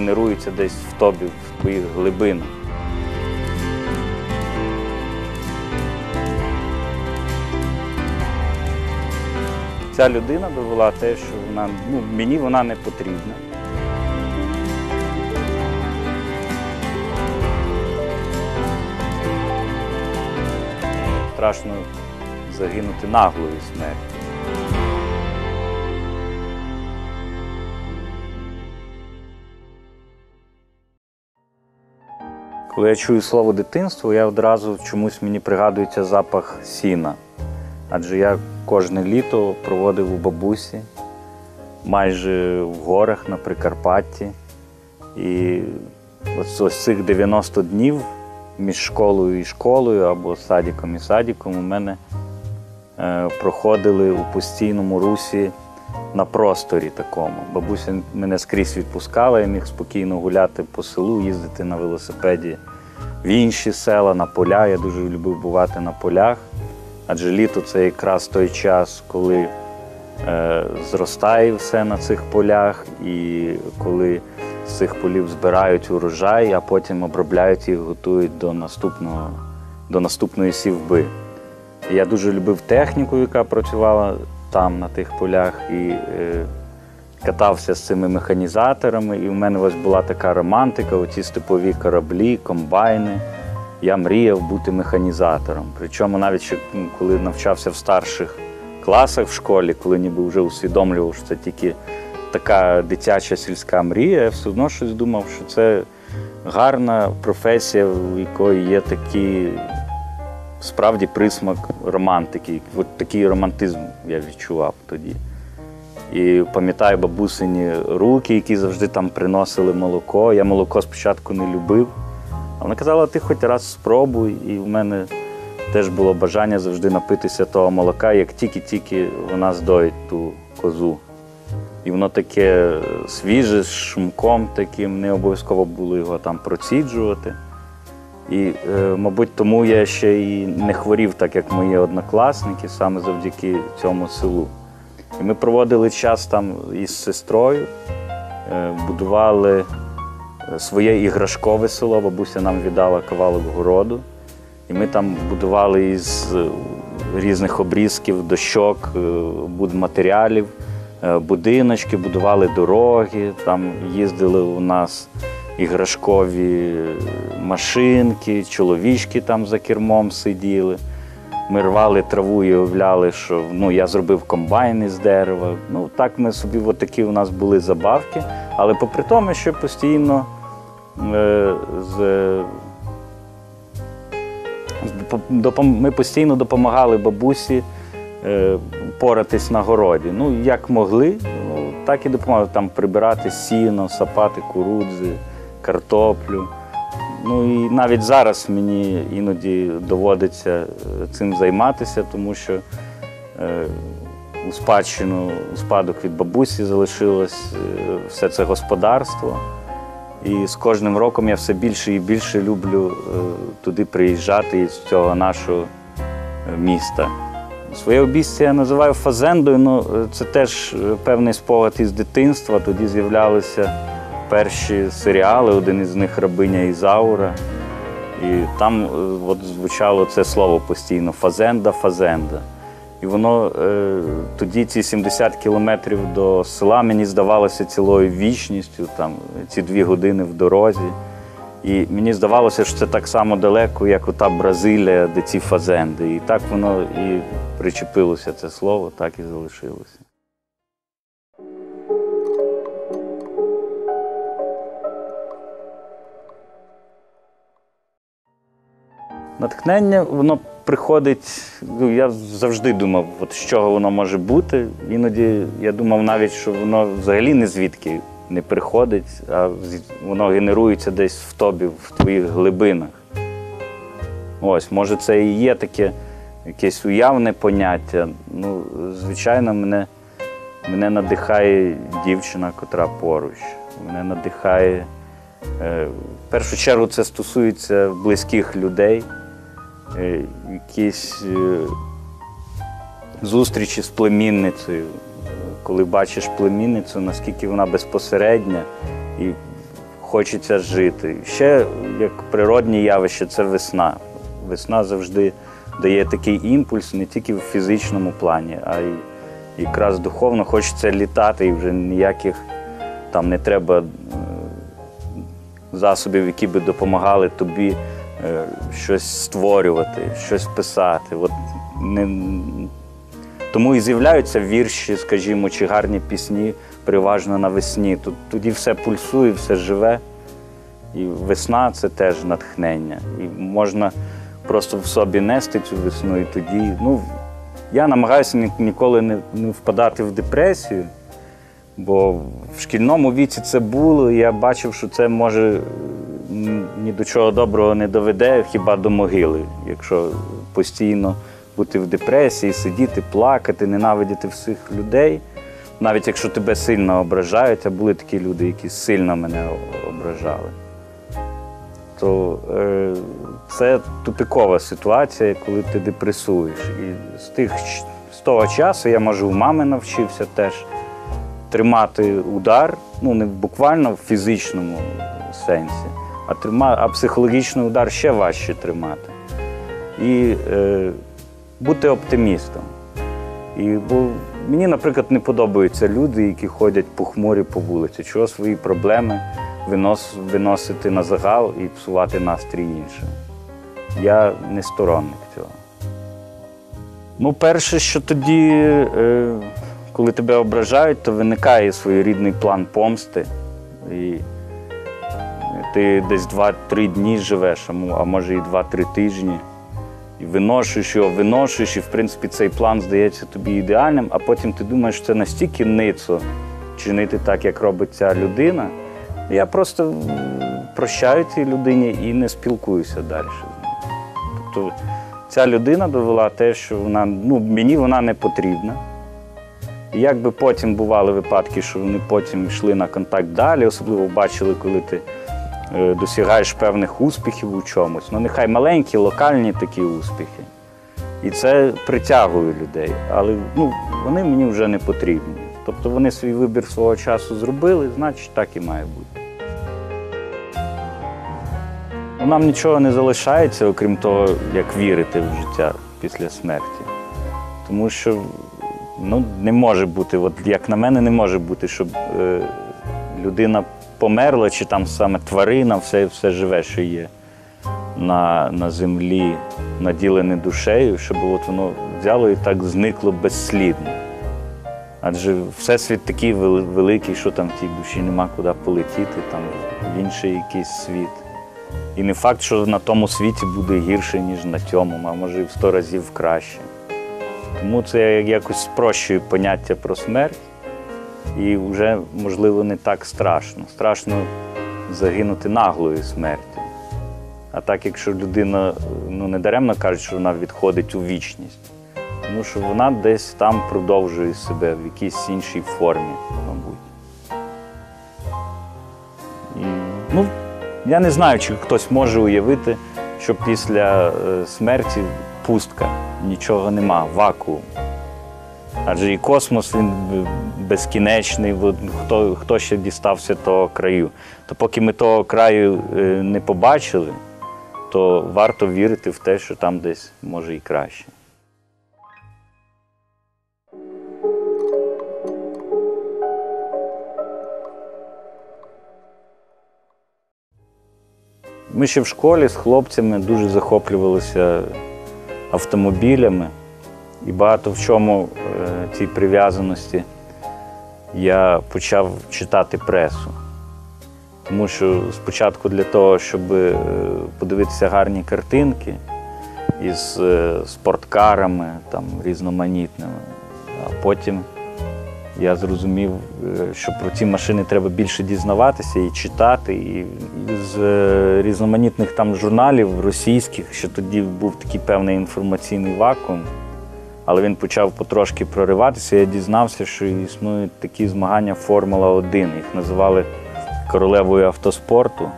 воно генерується десь в тобі, в твоїх глибинах. Ця людина довела те, що вона ну, мені вона не потрібна. Страшно загинути наглою смертю. Коли я чую слово дитинство, я одразу чомусь мені пригадується запах сіна. Адже я кожне літо проводив у бабусі, майже в горах на Прикарпатті. І ось, ось цих 90 днів між школою і школою або садиком і садиком у мене е, проходили у постійному русі на просторі такому. Бабуся мене скрізь відпускала, я міг спокійно гуляти по селу, їздити на велосипеді в інші села, на поля. Я дуже любив бувати на полях. Адже літо це якраз той час, коли е, зростає все на цих полях, і коли з цих полів збирають урожай, а потім обробляють їх, готують до наступного, до наступної сівби. Я дуже любив техніку, яка працювала там, на тих полях, і е, катався з цими механізаторами. І в мене ось була така романтика, оці степові кораблі, комбайни. Я мріяв бути механізатором. Причому навіть ще ну, коли навчався в старших класах в школі, коли ніби вже усвідомлював, що це тільки така дитяча сільська мрія, я все одно щось думав, що це гарна професія, в якої є такий справді присмак романтики. От такий романтизм я відчував тоді. І пам'ятаю бабусині руки, які завжди там приносили молоко. Я молоко спочатку не любив. А вона казала, ти хоч раз спробуй. І в мене теж було бажання завжди напитися того молока, як тільки-тільки вона здоїть ту козу. І воно таке свіже, з шумком таким, не обов'язково було його там проціджувати. І, е, мабуть, тому я ще і не хворів, так як мої однокласники, саме завдяки цьому селу. І ми проводили час там із сестрою, е, будували е, своє іграшкове село. Бабуся нам віддала кавалок городу. І ми там будували із е, різних обрізків, дощок, будматеріалів, будиночки, будували дороги, там їздили у нас іграшкові машинки, чоловічки там за кермом сиділи. Ми рвали траву і уявляли, що ну, я зробив комбайн із дерева. Ну, так ми собі, от такі у нас були забавки. Але попри тому, що постійно е, з, допом- ми постійно допомагали бабусі е, поратись на городі. Ну, як могли, ну, так і допомагали там прибирати сіно, сапати курудзи, картоплю. Ну і навіть зараз мені іноді доводиться е, цим займатися, тому що е, у спадщину, у спадок від бабусі залишилось е, все це господарство. І з кожним роком я все більше і більше люблю туди приїжджати із цього нашого міста. Своє обійстя я називаю фазендою, ну е, це теж певний спогад із дитинства. Тоді з'являлися перші серіали, один із них Рабиня Ізаура. І там е, от звучало це слово постійно фазенда, фазенда. І воно е, тоді ці 70 кілометрів до села мені здавалося цілою вічністю, там ці дві години в дорозі. І мені здавалося, що це так само далеко, як ота Бразилія, де ці фазенди. І так воно і причепилося це слово, так і залишилося. Натхнення, воно приходить. Ну, я завжди думав, от з чого воно може бути. Іноді я думав навіть, що воно взагалі не звідки не приходить, а воно генерується десь в тобі, в твоїх глибинах. Ось, може, це і є таке якесь уявне поняття. Ну, звичайно, мене, мене надихає дівчина, котра поруч. Мене надихає. е, В першу чергу це стосується близьких людей, якісь е, зустрічі з племінницею. Коли бачиш племінницю, наскільки вона безпосередня, і хочеться жити. Ще як природні явище це весна. Весна завжди дає такий імпульс не тільки в фізичному плані, а й якраз духовно хочеться літати, і вже ніяких там не треба е, засобів, які би допомагали тобі е, щось створювати, щось писати. От не, тому і з'являються вірші, скажімо, чи гарні пісні переважно навесні. Тут тоді все пульсує, все живе. І весна це теж натхнення. І можна просто в собі нести цю весну, і тоді. Ну, я намагаюся ні- ніколи не, не впадати в депресію, бо в шкільному віці це було, і я бачив, що це може ні до чого доброго не доведе, хіба до могили, якщо постійно бути в депресії, сидіти, плакати, ненавидіти всіх людей. Навіть якщо тебе сильно ображають, а були такі люди, які сильно мене ображали то е, це тупікова ситуація, коли ти депресуєш. І з тих з того часу я може у мами навчився теж тримати удар, ну не буквально в фізичному сенсі, а трима, а психологічний удар ще важче тримати. І е, бути оптимістом. І бо мені, наприклад, не подобаються люди, які ходять похмурі по вулиці, чого свої проблеми винос, виносити на загал і псувати настрій іншим. Я не сторонник цього. Ну, перше, що тоді, е, коли тебе ображають, то виникає своєрідний план помсти. І ти десь 2-3 дні живеш, а може і 2-3 тижні. І виношуєш його, виношуєш, і в принципі цей план здається тобі ідеальним, а потім ти думаєш, що це настільки ницо чинити так, як робить ця людина. Я просто прощаю цій людині і не спілкуюся далі. Тобто ця людина довела те, що вона, ну, мені вона не потрібна. І якби потім бували випадки, що вони потім йшли на контакт далі, особливо бачили, коли ти досягаєш певних успіхів у чомусь. Ну, нехай маленькі, локальні такі успіхи. І це притягує людей. Але ну, вони мені вже не потрібні. Тобто вони свій вибір свого часу зробили, значить так і має бути. Ну, Нам нічого не залишається, окрім того, як вірити в життя після смерті. Тому що ну, не може бути, от як на мене, не може бути, щоб е, людина померла, чи там саме тварина, все, все живе, що є на, на землі, наділене душею, щоб от воно взяло і так зникло безслідно. Адже Всесвіт такий великий, що там в тій душі нема куди полетіти, там в інший якийсь світ. І не факт, що на тому світі буде гірше, ніж на цьому, а може і в сто разів краще. Тому це якось спрощую поняття про смерть, і вже, можливо, не так страшно. Страшно загинути наглою смертю. А так, якщо людина ну, не даремно кажуть, що вона відходить у вічність, тому що вона десь там продовжує себе в якійсь іншій формі, мабуть. І, ну, я не знаю, чи хтось може уявити, що після е, смерті пустка, нічого нема, вакуум. Адже і космос він безкінечний, хто, хто ще дістався того краю. То поки ми того краю е, не побачили, то варто вірити в те, що там десь може і краще. Ми ще в школі з хлопцями дуже захоплювалися автомобілями. І багато в чому е, цій прив'язаності я почав читати пресу. Тому що спочатку для того, щоб е, подивитися гарні картинки із е, спорткарами там, різноманітними, а потім я зрозумів, що про ці машини треба більше дізнаватися і читати. І з різноманітних там журналів російських, що тоді був такий певний інформаційний вакуум, але він почав потрошки прориватися. Я дізнався, що існують такі змагання Формула 1. Їх називали королевою автоспорту.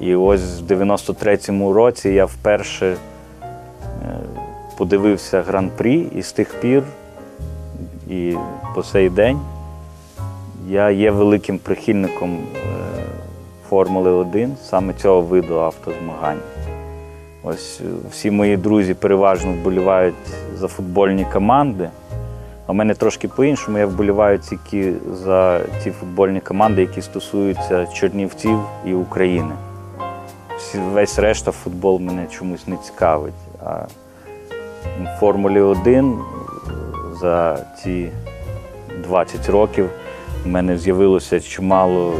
І ось в 93-му році я вперше е, подивився гран-прі, і з тих пір і по сей день я є великим прихильником е, Формули 1, саме цього виду автозмагань. Ось е, всі мої друзі переважно вболівають за футбольні команди. А в мене трошки по-іншому, я вболіваю тільки за ті футбольні команди, які стосуються Чернівців і України. Весь решта футбол мене чомусь не цікавить. А в Формулі 1 за ці 20 років в мене з'явилося чимало.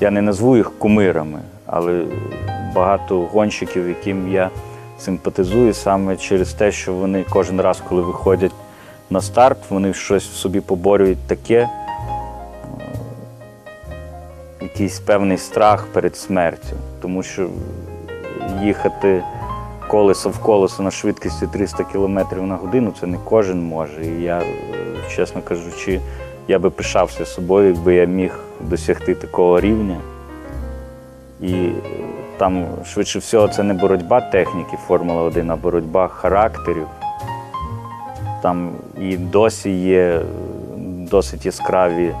Я не назву їх кумирами, але багато гонщиків, яким я симпатизую саме через те, що вони кожен раз, коли виходять на старт, вони щось в собі поборюють таке, е, якийсь певний страх перед смертю. Тому що їхати колесо в колесо на швидкості 300 км на годину це не кожен може. І я, е, чесно кажучи, я би пишався собою, якби я міг досягти такого рівня. І там, швидше всього, це не боротьба техніки Формула 1, а боротьба характерів. Там і досі є досить яскраві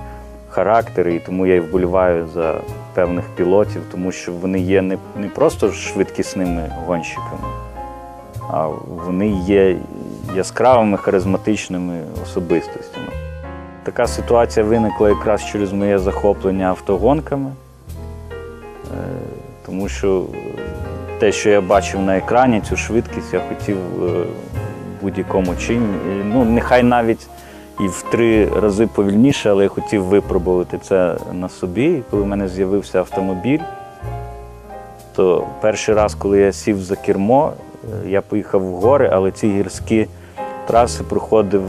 характери, і тому я і вболіваю за певних пілотів, тому що вони є не, не просто швидкісними гонщиками, а вони є яскравими харизматичними особистостями. Така ситуація виникла якраз через моє захоплення автогонками, Е, тому що те, що я бачив на екрані, цю швидкість я хотів е, будь-якому чині. Ну, нехай навіть і в три рази повільніше, але я хотів випробувати це на собі. І коли в мене з'явився автомобіль, то перший раз, коли я сів за кермо, е, я поїхав в гори, але ці гірські траси проходив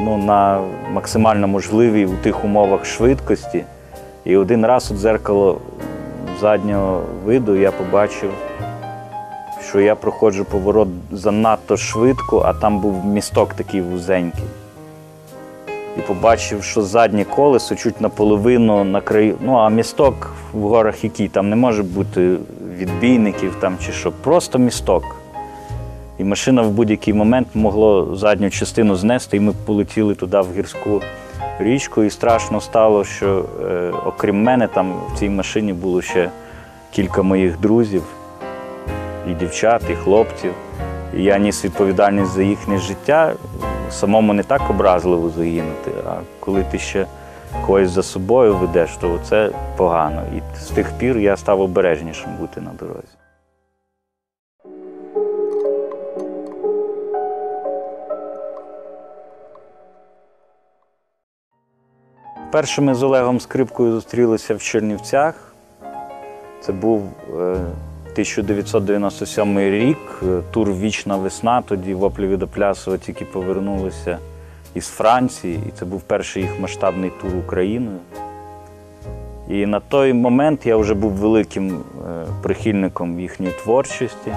ну, на максимально можливій у тих умовах швидкості. І один раз у дзеркало заднього виду я побачив, що я проходжу поворот занадто швидко, а там був місток такий вузенький. І побачив, що заднє колесо чуть наполовину на краю. Ну, а місток в горах який, там не може бути відбійників там чи що, просто місток. І машина в будь-який момент могла задню частину знести, і ми полетіли туди в гірську річку. І страшно стало, що е, окрім мене, там в цій машині було ще кілька моїх друзів, і дівчат, і хлопців. І я ніс відповідальність за їхнє життя. Самому не так образливо загинути, а коли ти ще когось за собою ведеш, то це погано. І з тих пір я став обережнішим бути на дорозі. Перше ми з Олегом Скрипкою зустрілися в Чернівцях. Це був е, 1997 рік, е, тур Вічна весна. Тоді воплі від Оплясова тільки повернулися із Франції, і це був перший їх масштабний тур Україною. І на той момент я вже був великим е, прихильником їхньої творчості.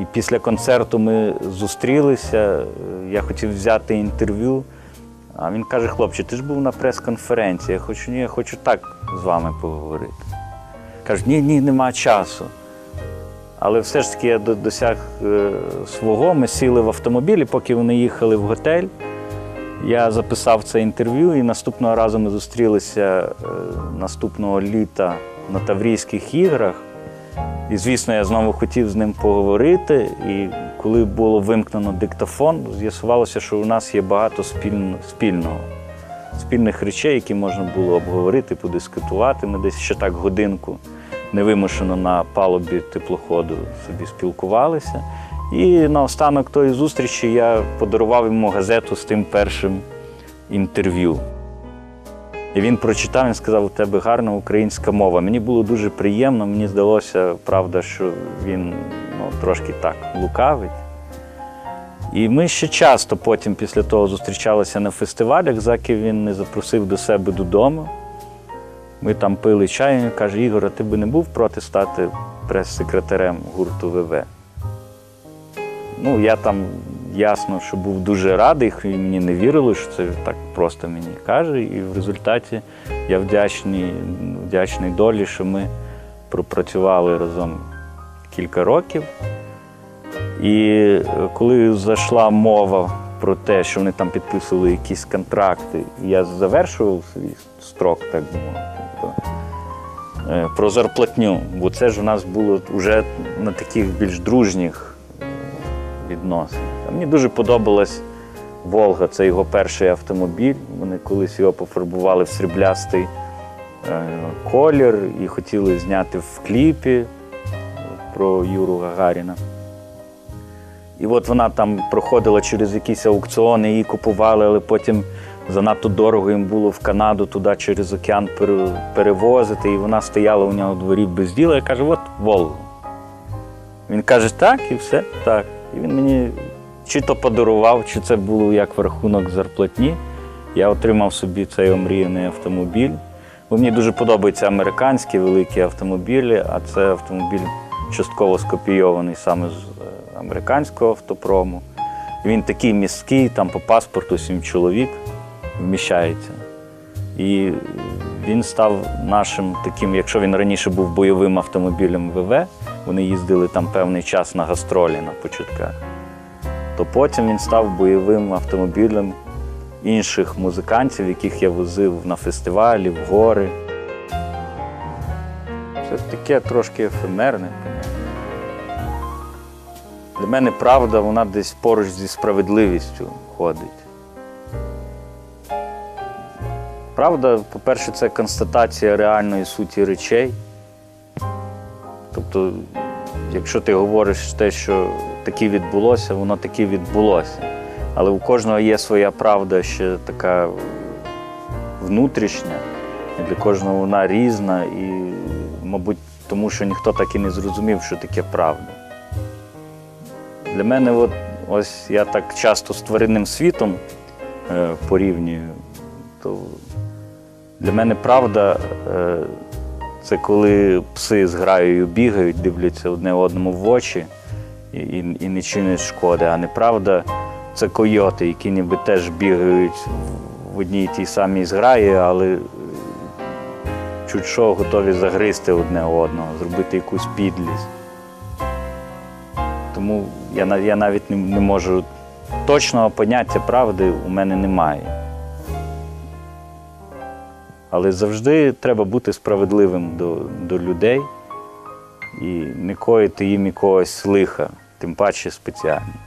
І після концерту ми зустрілися, е, я хотів взяти інтерв'ю. А він каже: хлопче, ти ж був на прес-конференції. Я хочу, ні, я хочу так з вами поговорити. Каже, ні, ні, нема часу. Але все ж таки я досяг е, свого. Ми сіли в автомобілі, поки вони їхали в готель. Я записав це інтерв'ю, і наступного разу ми зустрілися е, наступного літа на Таврійських іграх. І, звісно, я знову хотів з ним поговорити. І коли було вимкнено диктофон, з'ясувалося, що у нас є багато спільно- спільного, спільних речей, які можна було обговорити, подискутувати. Ми десь ще так годинку невимушено на палубі теплоходу собі спілкувалися. І наостанок тої зустрічі я подарував йому газету з тим першим інтерв'ю. І він прочитав, він сказав, у тебе гарна українська мова. Мені було дуже приємно, мені здалося, правда, що він ну, трошки так лукавить. І ми ще часто потім після того зустрічалися на фестивалях, заки він не запросив до себе додому. Ми там пили чай, він каже, Ігор, а ти би не був проти стати прес-секретарем гурту ВВ? Ну, я там ясно, що був дуже радий, і мені не вірили, що це так просто мені каже. І в результаті я вдячний, вдячний долі, що ми пропрацювали разом кілька років. І е, коли зайшла мова про те, що вони там підписували якісь контракти. Я завершував свій строк, так би мовити. Е, Про зарплатню, бо це ж у нас було вже на таких більш дружніх е. А Мені дуже подобалась Волга, це його перший автомобіль. Вони колись його пофарбували в сріблястий е, колір і хотіли зняти в кліпі про Юру Гагаріна. І от вона там проходила через якісь аукціони, її купували, але потім занадто дорого їм було в Канаду туди через океан перевозити. І вона стояла у нього у дворі без діла і каже: от Волгу. Він каже, так, і все, так. І він мені чи то подарував, чи це було як в рахунок зарплатні. Я отримав собі цей омріяний автомобіль. Бо мені дуже подобаються американські великі автомобілі, а це автомобіль частково скопійований саме з е, американського автопрому. Він такий міський, там по паспорту сім чоловік вміщається. І він став нашим таким, якщо він раніше був бойовим автомобілем ВВ, вони їздили там певний час на гастролі на початках, то потім він став бойовим автомобілем інших музикантів, яких я возив на фестивалі, в гори. Це таке трошки ефемерне. Для мене правда, вона десь поруч зі справедливістю ходить. Правда, по-перше, це констатація реальної суті речей. Тобто, якщо ти говориш те, що таке відбулося, воно таке відбулося. Але у кожного є своя правда ще така внутрішня, і для кожного вона різна, і, мабуть, тому що ніхто так і не зрозумів, що таке правда. Для мене, от, ось я так часто з тваринним світом е, порівнюю, то для мене правда е, це коли пси з граєю бігають, дивляться одне одному в очі і, і, і не чинять шкоди, а неправда це койоти, які ніби теж бігають в- одній тій самій зграї, але чуть що готові загризти одне одного, зробити якусь підлість. Тому я, я навіть не, не можу точного поняття правди у мене немає. Але завжди треба бути справедливим до, до людей і не коїти їм якогось лиха, тим паче спеціально.